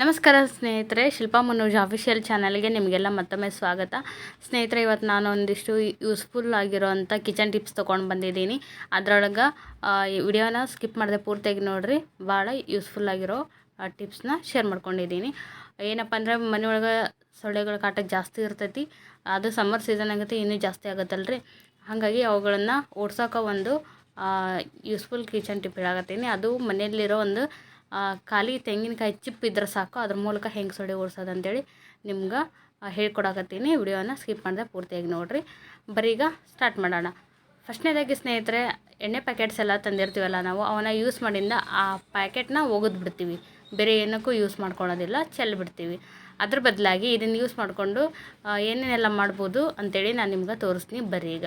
ನಮಸ್ಕಾರ ಸ್ನೇಹಿತರೆ, ಶಿಲ್ಪಾ ಮನೋಜ್ ಅಫಿಷಿಯಲ್ ಚಾನಲ್ಗೆ ನಿಮಗೆಲ್ಲ ಮತ್ತೊಮ್ಮೆ ಸ್ವಾಗತ. ಸ್ನೇಹಿತರೆ, ಇವತ್ತು ನಾನು ಒಂದಿಷ್ಟು ಯೂಸ್ಫುಲ್ ಆಗಿರೋವಂಥ ಕಿಚನ್ ಟಿಪ್ಸ್ ತೊಗೊಂಡು ಬಂದಿದ್ದೀನಿ. ಅದರೊಳಗೆ ಈ ವಿಡಿಯೋನ ಸ್ಕಿಪ್ ಮಾಡಿದೆ ಪೂರ್ತಿಯಾಗಿ ನೋಡಿರಿ. ಭಾಳ ಯೂಸ್ಫುಲ್ ಆಗಿರೋ ಟಿಪ್ಸ್ನ ಶೇರ್ ಮಾಡ್ಕೊಂಡಿದ್ದೀನಿ. ಏನಪ್ಪ ಅಂದರೆ, ಮನೆಯೊಳಗೆ ಸೊಳ್ಳೆಗಳ ಕಾಟ ಜಾಸ್ತಿ ಇರ್ತೈತಿ. ಅದು ಸಮ್ಮರ್ ಸೀಸನ್ ಆಗುತ್ತೆ, ಇನ್ನೂ ಜಾಸ್ತಿ ಆಗುತ್ತಲ್ರಿ. ಹಾಗಾಗಿ ಅವುಗಳನ್ನು ಓಡ್ಸೋಕೆ ಒಂದು ಯೂಸ್ಫುಲ್ ಕಿಚನ್ ಟಿಪ್ ಹೇಳಾಕತ್ತೀನಿ. ಅದು ಮನೆಯಲ್ಲಿರೋ ಒಂದು ಖಾಲಿ ತೆಂಗಿನಕಾಯಿ ಚಿಪ್ ಇದ್ರೆ ಸಾಕು, ಅದ್ರ ಮೂಲಕ ಹೆಂಗೆ ಸೊಳ್ಳೆ ಓಡಿಸೋದು ಅಂತೇಳಿ ನಿಮ್ಗೆ ಹೇಳ್ಕೊಡಕತ್ತೀನಿ. ವಿಡಿಯೋನ ಸ್ಕಿಪ್ ಮಾಡಿದೆ ಪೂರ್ತಿಯಾಗಿ ನೋಡಿರಿ. ಬರೀಗ ಸ್ಟಾರ್ಟ್ ಮಾಡೋಣ. ಫಸ್ಟ್ನೇದಾಗಿ ಸ್ನೇಹಿತರೆ, ಎಣ್ಣೆ ಪ್ಯಾಕೆಟ್ಸ್ ಎಲ್ಲ ತಂದಿರ್ತೀವಲ್ಲ ನಾವು, ಅವನ್ನ ಯೂಸ್ ಮಾಡಿಂದ ಆ ಪ್ಯಾಕೆಟ್ನ ಬಿಡ್ತೀವಿ. ಬೇರೆ ಏನಕ್ಕೂ ಯೂಸ್ ಮಾಡ್ಕೊಳೋದಿಲ್ಲ ಚೆಲ್ಬಿಡ್ತೀವಿ ಅದ್ರ ಬದಲಾಗಿ ಇದನ್ನು ಯೂಸ್ ಮಾಡಿಕೊಂಡು ಏನೇನೆಲ್ಲ ಮಾಡ್ಬೋದು ಅಂತೇಳಿ ನಾನು ನಿಮ್ಗೆ ತೋರಿಸ್ತೀನಿ ಬರೀ ಈಗ.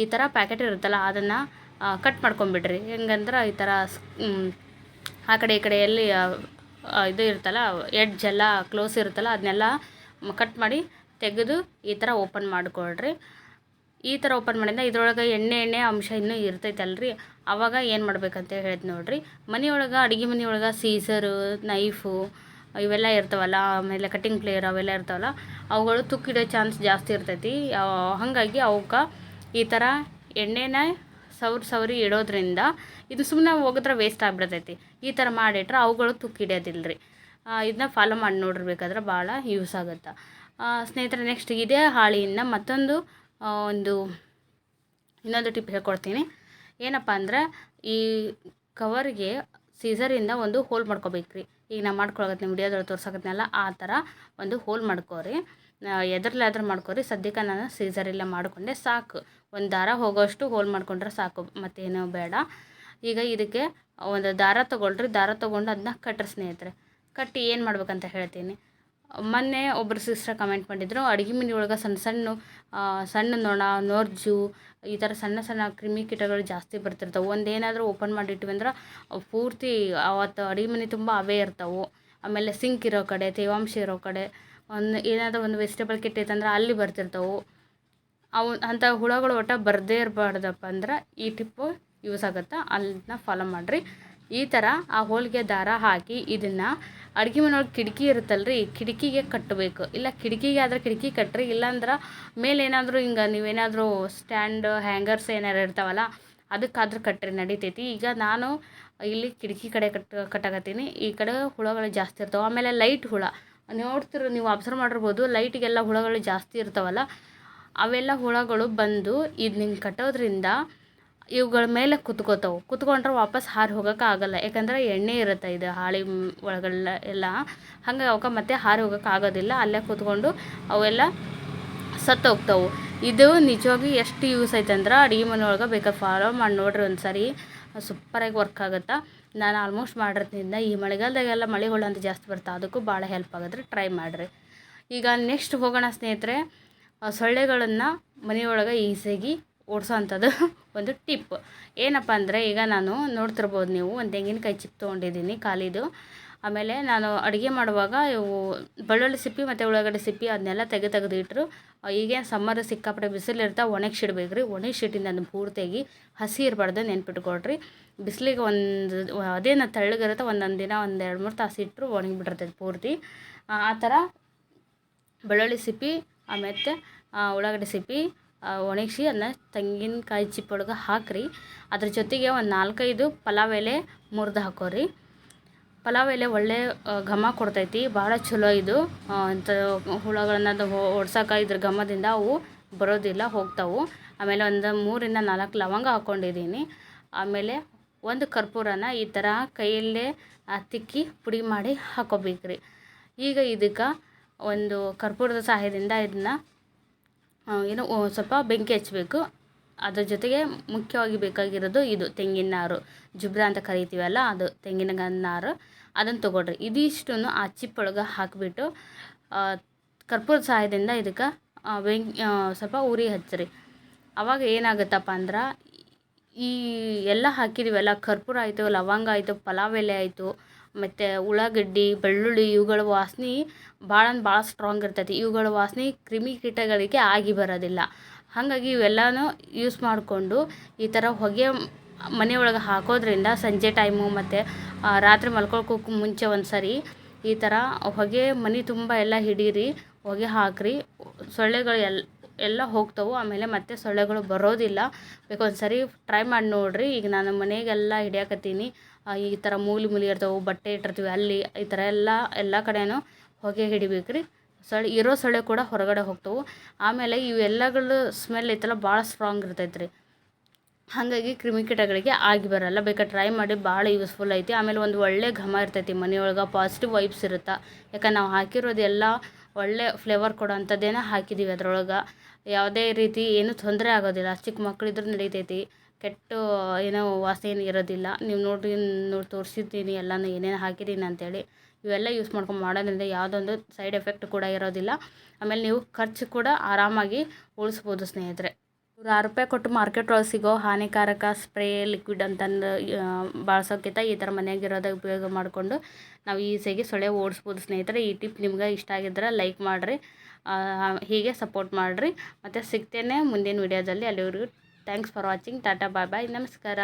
ಈ ಥರ ಪ್ಯಾಕೆಟ್ ಇರುತ್ತಲ್ಲ, ಅದನ್ನು ಕಟ್ ಮಾಡ್ಕೊಂಬಿಡ್ರಿ ಹೆಂಗಂದ್ರೆ ಈ ಥರ ಆ ಕಡೆ ಈ ಕಡೆ ಎಲ್ಲಿ ಇದು ಇರುತ್ತಲ್ಲ ಎಡ್ಜ್ ಎಲ್ಲ ಕ್ಲೋಸ್ ಇರುತ್ತಲ್ಲ, ಅದನ್ನೆಲ್ಲ ಕಟ್ ಮಾಡಿ ತೆಗೆದು ಈ ಥರ ಓಪನ್ ಮಾಡಿಕೊಳ್ರಿ. ಈ ಥರ ಓಪನ್ ಮಾಡಿಂದ ಇದ್ರೊಳಗೆ ಎಣ್ಣೆ ಎಣ್ಣೆ ಅಂಶ ಇನ್ನೂ ಇರ್ತೈತಲ್ರಿ. ಆವಾಗ ಏನು ಮಾಡ್ಬೇಕಂತ ಹೇಳಿದ್ ನೋಡ್ರಿ. ಮನೆಯೊಳಗೆ, ಅಡುಗೆ ಮನೆಯೊಳಗೆ ಸೀಸರು ನೈಫು ಇವೆಲ್ಲ ಇರ್ತಾವಲ್ಲ, ಆಮೇಲೆ ಕಟ್ಟಿಂಗ್ ಪ್ಲೇಯರ್ ಅವೆಲ್ಲ ಇರ್ತಾವಲ್ಲ, ಅವುಗಳು ತುಕ್ಕಿಡೋ ಚಾನ್ಸ್ ಜಾಸ್ತಿ ಇರ್ತೈತಿ. ಹಾಗಾಗಿ ಅವಕ್ಕೆ ಈ ಥರ ಎಣ್ಣೆನ ಸವ್ರಿ ಸೌರಿ ಇಡೋದ್ರಿಂದ ಇದು ಸುಮ್ಮನೆ ಹೋಗಿದ್ರೆ ವೇಸ್ಟ್ ಆಗಿಬಿಡ್ತೈತಿ. ಈ ಥರ ಮಾಡಿಟ್ರೆ ಅವುಗಳು ತುಕ್ಕಿಡಿಯೋದಿಲ್ಲ ರೀ ಇದನ್ನ ಫಾಲೋ ಮಾಡಿ ನೋಡಿರ್ಬೇಕಾದ್ರೆ ಭಾಳ ಯೂಸ್ ಆಗುತ್ತೆ. ಸ್ನೇಹಿತರೆ ನೆಕ್ಸ್ಟ್ ಇದೇ ಹಾಳಿಯಿಂದ ಮತ್ತೊಂದು ಒಂದು ಇನ್ನೊಂದು ಟಿಪ್ ಹೇಳ್ಕೊಡ್ತೀನಿ. ಏನಪ್ಪ ಅಂದ್ರೆ ಈ ಕವರ್ಗೆ ಸೀಸರಿಂದ ಒಂದು ಹೋಲ್ ಮಾಡ್ಕೋಬೇಕ್ರಿ. ಈಗ ನಾ ಮಾಡ್ಕೊಳಕತ್ತೀನಿ ವಿಡಿಯೋದಲ್ಲಿ ತೋರ್ಸಕತ್ನಲ್ಲ, ಆ ಥರ ಒಂದು ಹೋಲ್ ಮಾಡ್ಕೋರಿ. ಎದ್ರಲ್ಲಾದ್ರೂ ಮಾಡ್ಕೊರಿ. ಸದ್ಯಕ್ಕೆ ನಾನು ಸೀಸರಿಲ್ಲ ಮಾಡಿಕೊಂಡೆ. ಸಾಕು. ಒಂದು ದಾರ ಹೋಗೋಷ್ಟು ಹೋಲ್ ಮಾಡ್ಕೊಂಡ್ರೆ ಸಾಕು. ಮತ್ತೇನು ಬೇಡ. ಈಗ ಇದಕ್ಕೆ ಒಂದು ದಾರ ತೊಗೊಳ್ರಿ. ದಾರ ತೊಗೊಂಡು ಅದನ್ನ ಕಟ್ಟ್ರಿ ಸ್ನೇಹಿತರೆ. ಕಟ್ಟಿ ಏನು ಮಾಡ್ಬೇಕಂತ ಹೇಳ್ತೀನಿ. ಮೊನ್ನೆ ಒಬ್ಬರು ಸಿಸ್ಟರ್ ಕಮೆಂಟ್ ಮಾಡಿದ್ರು ಅಡುಗೆ ಮನೆ ಒಳಗೆ ಸಣ್ಣ ಸಣ್ಣ ಸಣ್ಣ ನೊಣ, ನೋರ್ಜು, ಈ ಥರ ಸಣ್ಣ ಸಣ್ಣ ಕ್ರಿಮಿ ಕೀಟಗಳು ಜಾಸ್ತಿ ಬರ್ತಿರ್ತಾವೆ. ಒಂದೇನಾದರೂ ಓಪನ್ ಮಾಡಿಟ್ವಿ ಅಂದ್ರೆ ಪೂರ್ತಿ ಅವತ್ತು ಅಡುಗೆ ಮನೆ ತುಂಬ ಅವೇ ಇರ್ತಾವೆ. ಆಮೇಲೆ ಸಿಂಕ್ ಇರೋ ಕಡೆ, ತೇವಾಂಶ ಇರೋ ಕಡೆ ಒಂದು ಏನಾದರೂ ಒಂದು ವೆಜಿಟೇಬಲ್ ಕೆಟ್ಟೈತಂದ್ರೆ ಅಲ್ಲಿ ಬರ್ತಿರ್ತಾವೆ. ಅವು ಅಂಥ ಹುಳಗಳು ಒಟ್ಟು ಬರದೇ ಇರಬಾರ್ದಪ್ಪ ಅಂದ್ರೆ ಈ ಟಿಪ್ಪು ಯೂಸ್ ಆಗುತ್ತೆ. ಅದನ್ನ ಫಾಲೋ ಮಾಡಿರಿ. ಈ ಥರ ಆ ಹೋಳಿಗೆ ದಾರ ಹಾಕಿ ಇದನ್ನು ಅಡುಗೆ ಮನೆಯೊಳಗೆ ಕಿಟಕಿ ಇರುತ್ತಲ್ಲ ರೀ ಕಿಟಕಿಗೆ ಕಟ್ಟಬೇಕು ಇಲ್ಲ ಕಿಟಕಿಗೆ ಆದ್ರೆ ಕಿಟಕಿ ಕಟ್ಟಿರಿ ಇಲ್ಲಾಂದ್ರೆ ಮೇಲೆ ಏನಾದರೂ ಹಿಂಗೆ ನೀವೇನಾದರೂ ಸ್ಟ್ಯಾಂಡ್ ಹ್ಯಾಂಗರ್ಸ್ ಏನಾರು ಇರ್ತಾವಲ್ಲ, ಅದಕ್ಕಾದ್ರೂ ಕಟ್ಟ್ರಿ ನಡೀತೈತಿ. ಈಗ ನಾನು ಇಲ್ಲಿ ಕಿಟಕಿ ಕಡೆ ಕಟ್, ಕಟ್ಟಾಕತ್ತೀನಿ. ಈ ಕಡೆ ಹುಳಗಳು ಜಾಸ್ತಿ ಇರ್ತಾವೆ. ಆಮೇಲೆ ಲೈಟ್ ಹುಳ. ನೋಡ್ತಿರೋ, ನೀವು ಅಬ್ಸರ್ವ್ ಮಾಡಿರ್ಬೋದು ಲೈಟಿಗೆಲ್ಲ ಹುಳಗಳು ಜಾಸ್ತಿ ಇರ್ತಾವಲ್ಲ, ಅವೆಲ್ಲ ಹುಳಗಳು ಬಂದು ಇದು ನಿಂಗೆ ಕಟ್ಟೋದ್ರಿಂದ ಇವುಗಳ ಮೇಲೆ ಕುತ್ಕೋತಾವೆ. ಕುತ್ಕೊಂಡ್ರೆ ವಾಪಸ್ ಹಾರಿ ಹೋಗೋಕೆ ಆಗಲ್ಲ. ಯಾಕಂದ್ರೆ ಎಣ್ಣೆ ಇರುತ್ತೆ ಇದು ಹಾಳಿ ಒಳಗಲ್ಲ ಎಲ್ಲ. ಹಂಗೆ ಅವಕ್ಕೆ ಮತ್ತೆ ಹಾರಿ ಹೋಗೋಕೆ ಆಗೋದಿಲ್ಲ. ಅಲ್ಲೇ ಕುತ್ಕೊಂಡು ಅವೆಲ್ಲ ಸತ್ತು ಹೋಗ್ತಾವೆ. ಇದು ನಿಜವಾಗಿ ಎಷ್ಟು ಯೂಸ್ ಐತೆ ಅಂದ್ರೆ, ಅಡುಗೆ ಮನೆಯೊಳಗೆ ಬೇಕಾದ್ರೆ ಫಾಲೋ ಮಾಡಿ ನೋಡ್ರಿ ಒಂದು ಸರಿ ಸೂಪರಾಗಿ ವರ್ಕ್ ಆಗುತ್ತೆ? ನಾನು ಆಲ್ಮೋಸ್ಟ್ ಮಾಡಿರೋದ್ರಿಂದ ಈ ಮಳೆಗಾಲದಾಗೆಲ್ಲ ಮಳೆ ಹುಳ ಅಂತ ಜಾಸ್ತಿ ಬರ್ತಾ, ಅದಕ್ಕೂ ಭಾಳ ಹೆಲ್ಪ್ ಆಗಿದ್ರೆ ಟ್ರೈ ಮಾಡಿರಿ. ಈಗ ನೆಕ್ಸ್ಟ್ ಹೋಗೋಣ ಸ್ನೇಹಿತರೆ ಸೊಳ್ಳೆಗಳನ್ನು ಮನೆಯೊಳಗೆ ಈಸಿಯಾಗಿ ಓಡಿಸೋ ಅಂಥದ್ದು ಒಂದು ಟಿಪ್ ಏನಪ್ಪ ಅಂದರೆ ಈಗ ನಾನು ನೋಡ್ತಿರ್ಬೋದು ನೀವು, ಒಂದು ತೆಂಗಿನಕಾಯಿ ಚಿಪ್ ತೊಗೊಂಡಿದ್ದೀನಿ ಖಾಲಿದು ಆಮೇಲೆ ನಾನು ಅಡುಗೆ ಮಾಡುವಾಗ ಇವು ಬೆಳ್ಳುಳ್ಳಿ ಸಿಪ್ಪಿ ಮತ್ತು ಉಳ್ಳಾಗಡ್ಡೆ ಸಿಪ್ಪಿ ಅದನ್ನೆಲ್ಲ ತೆಗೆ ತೆಗೆದು ಇಟ್ಟರು ಈಗೇನು ಸಮ್ಮರ್ ಸಿಕ್ಕಾಪಟ್ಟೆ ಬಿಸಿಲು ಇರ್ತಾವೆ ಒಣಗಿಸಿಡ್ಬೇಕು ರೀ ಒಣಗಿಸಿಟ್ಟಿಂದ ಅದನ್ನು ಪೂರ್ತಿಯಾಗಿ ಹಸಿ ಇರಬಾರ್ದು ನೆನ್ಪಿಟ್ಕೊಳ್ರಿ. ಬಿಸಿಲಿಗೆ ಒಂದು ಅದೇನು ತೆಳ್ಳಗಿರುತ್ತೆ ಒಂದೊಂದು ದಿನ ಒಂದು ಎರಡು ಮೂರು ತಾಸು ಇಟ್ಟರು ಒಣಗಿಬಿಟ್ಟಿರ್ತೈತೆ ಪೂರ್ತಿ. ಆ ಆ ಥರ ಬೆಳ್ಳುಳ್ಳಿ ಸಿಪ್ಪಿ ಆಮೇಲೆ ಉಳ್ಳಾಗಡ್ಡೆ ಸಿಪ್ಪಿ ಒಣಗಿಸಿ ಅದನ್ನ ತೆಂಗಿನಕಾಯಿ ಚಿಪ್ಪೊಳಗೆ ಹಾಕ್ರಿ. ಅದ್ರ ಜೊತೆಗೆ ಒಂದು ನಾಲ್ಕೈದು ಪಲಾವ್ ಎಲೆ ಮುರಿದು ಹಾಕೋರಿ. ಪಲಾವ್ ಎಲೆ ಒಳ್ಳೆ ಘಮ ಕೊಡ್ತೈತಿ, ಭಾಳ ಚಲೋ ಇದು. ಅಂತ ಹುಳಗಳನ್ನ ಓಡ್ಸಕ್ಕೆ ಇದ್ರ ಘಮದಿಂದ ಅವು ಬರೋದಿಲ್ಲ, ಹೋಗ್ತಾವು. ಆಮೇಲೆ ಒಂದು ಮೂರಿಂದ ನಾಲ್ಕು ಲವಂಗ ಹಾಕ್ಕೊಂಡಿದ್ದೀನಿ ಆಮೇಲೆ ಒಂದು ಕರ್ಪೂರನ ಈ ಥರ ಕೈಯಲ್ಲೇ ತಿಕ್ಕಿ ಪುಡಿ ಮಾಡಿ ಹಾಕೋಬೇಕ್ರಿ. ಈಗ ಇದಕ್ಕೆ ಒಂದು ಕರ್ಪೂರದ ಸಹಾಯದಿಂದ ಇದನ್ನ ಏನು ಸ್ವಲ್ಪ ಬೆಂಕಿ ಹಚ್ಚಬೇಕು ಅದ್ರ ಜೊತೆಗೆ ಮುಖ್ಯವಾಗಿ ಬೇಕಾಗಿರೋದು ಇದು, ತೆಂಗಿನ ನಾರು. ಜುಬ್ರ ಅಂತ ಕರಿತೀವಲ್ಲ, ಅದು ತೆಂಗಿನ ನಾರು. ಅದನ್ನು ತೊಗೊಳ್ರಿ. ಇದಿಷ್ಟನ್ನು ಆ ಚಿಪ್ಪೊಳಗೆ ಹಾಕಿಬಿಟ್ಟು ಕರ್ಪೂರದ ಸಹಾಯದಿಂದ ಇದಕ್ಕೆ ಬೆಂಕಿ ಸ್ವಲ್ಪ ಉರಿ ಹಚ್ಚಿರಿ. ಅವಾಗ ಏನಾಗುತ್ತಪ್ಪ ಅಂದ್ರೆ, ಈ ಎಲ್ಲ ಹಾಕಿದ್ದೀವಲ್ಲ ಕರ್ಪೂರ ಆಯಿತು, ಲವಂಗ ಆಯಿತು, ಪಲಾವ್ ಎಲೆ ಆಯಿತು, ಮತ್ತು ಉಳ್ಳಾಗಡ್ಡಿ, ಬೆಳ್ಳುಳ್ಳಿ, ಇವುಗಳ ವಾಸನೆ ಭಾಳ ಭಾಳ ಸ್ಟ್ರಾಂಗ್ ಇರ್ತೈತಿ. ಇವುಗಳ ವಾಸನೆ ಕ್ರಿಮಿ ಕೀಟಗಳಿಗೆ ಆಗಿ ಬರೋದಿಲ್ಲ. ಹಾಗಾಗಿ ಇವೆಲ್ಲನೂ ಯೂಸ್ ಮಾಡಿಕೊಂಡು ಈ ಥರ ಹೊಗೆ ಮನೆಯೊಳಗೆ ಹಾಕೋದ್ರಿಂದ ಸಂಜೆ ಟೈಮು ಮತ್ತು ರಾತ್ರಿ ಮಲ್ಕೊಳಕ್ಕೂ ಮುಂಚೆ ಒಂದು ಸರಿ ಈ ಥರ ಹೊಗೆ ಮನೆ ತುಂಬ ಎಲ್ಲ ಹಿಡೀರಿ, ಹೊಗೆ ಹಾಕಿರಿ. ಸೊಳ್ಳೆಗಳು ಎಲ್ಲ ಎಲ್ಲ ಹೋಗ್ತವೆ, ಆಮೇಲೆ ಮತ್ತೆ ಸೊಳ್ಳೆಗಳು ಬರೋದಿಲ್ಲ. ಒಂದು ಸರಿ ಟ್ರೈ ಮಾಡಿ ನೋಡಿರಿ. ಈಗ ನಾನು ಮನೆಗೆಲ್ಲ ಹಿಡಿಯಾಕತ್ತೀನಿ. ಈ ಥರ ಮೂಲಿ ಮೂಲಿ ಇರ್ತವೆ, ಬಟ್ಟೆ ಇಟ್ಟಿರ್ತೀವಿ ಅಲ್ಲಿ, ಈ ಥರ ಎಲ್ಲ ಎಲ್ಲ ಕಡೆನೂ ಹೊಗೆ ಹಿಡಿಬೇಕು ರೀ ಸೊಳ್ಳೆ, ಇರೋ ಸೊಳ್ಳೆ ಕೂಡ ಹೊರಗಡೆ ಹೋಗ್ತವೆ. ಆಮೇಲೆ ಇವೆಲ್ಲಗಳು ಸ್ಮೆಲ್ ಐತಲ್ಲ, ಭಾಳ ಸ್ಟ್ರಾಂಗ್ ಇರ್ತೈತೆ ರೀ ಹಾಗಾಗಿ ಕ್ರಿಮಿಕೀಟಗಳಿಗೆ ಆಗಿ ಬರಲ್ಲ. ಬೇಕಾದ್ರೆ ಟ್ರೈ ಮಾಡಿ ಭಾಳ ಯೂಸ್ಫುಲ್ ಐತಿ. ಆಮೇಲೆ ಒಂದು ಒಳ್ಳೆ ಘಮ ಇರ್ತೈತಿ ಮನೆಯೊಳಗೆ ಪಾಸಿಟಿವ್ ವೈಬ್ಸ್ ಇರುತ್ತೆ? ಯಾಕಂದ್ರೆ ನಾವು ಹಾಕಿರೋದೆಲ್ಲ ಒಳ್ಳೆ ಫ್ಲೇವರ್ ಕೊಡೋ ಅಂಥದ್ದೇನ ಹಾಕಿದ್ದೀವಿ ಅದರೊಳಗೆ. ಯಾವುದೇ ರೀತಿ ಏನೂ ತೊಂದರೆ ಆಗೋದಿಲ್ಲ. ಚಿಕ್ಕ ಮಕ್ಕಳಿದ್ರೂ ನಡೀತೈತಿ. ಕೆಟ್ಟ ಏನೋ ವಾಸನೆ ಇರೋದಿಲ್ಲ. ನೀವು ನೋಡಿ ನೋಡಿ ತೋರಿಸಿದ್ದೀನಿ, ಎಲ್ಲನೂ ಏನೇನು ಹಾಕಿದ್ದೀನಿ ಅಂತೇಳಿ. ಇವೆಲ್ಲ ಯೂಸ್ ಮಾಡ್ಕೊಂಡು ಮಾಡೋದ್ರಿಂದ ಯಾವುದೊಂದು ಸೈಡ್ ಎಫೆಕ್ಟ್ ಕೂಡ ಇರೋದಿಲ್ಲ. ಆಮೇಲೆ ನೀವು ಖರ್ಚು ಕೂಡ ಆರಾಮಾಗಿ ಉಳಿಸ್ಬೋದು ಸ್ನೇಹಿತರೆ. ನೂರು ಆರು ರೂಪಾಯಿ ಕೊಟ್ಟು ಮಾರ್ಕೆಟ್ ಒಳಗೆ ಸಿಗೋ ಹಾನಿಕಾರಕ ಸ್ಪ್ರೇ ಲಿಕ್ವಿಡ್ ಅಂತಂದು ಬಳಸೋಕ್ಕಿಂತ ಈ ಥರ ಮನೆಯಾಗಿರೋದೇ ಉಪಯೋಗ ಮಾಡಿಕೊಂಡು ನಾವು ಈಸಿಯಾಗಿ ಸೊಳ್ಳೆ ಓಡಿಸ್ಬೋದು ಸ್ನೇಹಿತರೆ. ಈ ಟಿಪ್ ನಿಮ್ಗೆ ಇಷ್ಟ ಆಗಿದ್ರೆ ಲೈಕ್ ಮಾಡಿರಿ ಹೀಗೆ ಸಪೋರ್ಟ್ ಮಾಡಿರಿ. ಮತ್ತು ಸಿಗ್ತೇನೆ ಮುಂದಿನ ವಿಡಿಯೋದಲ್ಲಿ. ಅಲ್ಲಿವರೆಗೂ thanks for watching tata bye bye ನಮಸ್ಕಾರ.